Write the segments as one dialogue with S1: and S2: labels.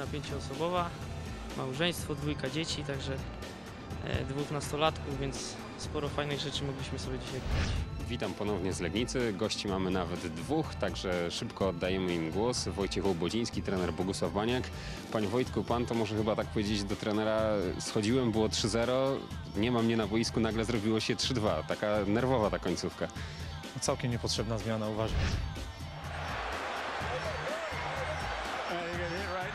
S1: rodzina pięcioosobowa, małżeństwo, dwójka dzieci, także e, dwóch nastolatków, więc sporo fajnych rzeczy mogliśmy sobie dzisiaj kupić.
S2: Witam ponownie z Legnicy. Gości mamy nawet dwóch, także szybko oddajemy im głos. Wojciech Łobodziński, trener Bogusław Baniak. Panie Wojtku, pan to może chyba tak powiedzieć do trenera, schodziłem, było 3-0, nie ma mnie na boisku, nagle zrobiło się 3-2. Taka nerwowa ta końcówka.
S3: Całkiem niepotrzebna zmiana, uważam.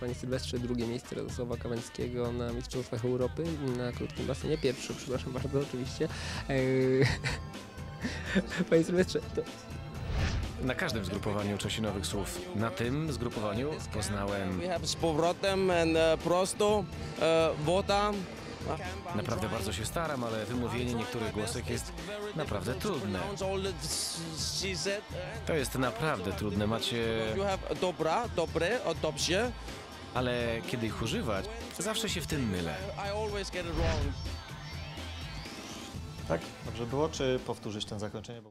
S4: Panie Sylwestrze, drugie miejsce Radosława Kawańskiego na Mistrzostwach Europy na krótkim basenie. Pierwsze, przepraszam bardzo, oczywiście. Eee, Panie Sylwestrze, to
S5: Na każdym zgrupowaniu uczę się nowych słów. Na tym zgrupowaniu poznałem
S6: z powrotem e, prosto, e, woda.
S5: Naprawdę bardzo się staram, ale wymówienie niektórych głosek jest naprawdę trudne. To jest naprawdę trudne, macie...
S6: Dobra, dobre, dobrze.
S5: Ale kiedy ich używać, zawsze się w tym mylę.
S3: Tak? Dobrze było, czy powtórzyć ten zakończenie?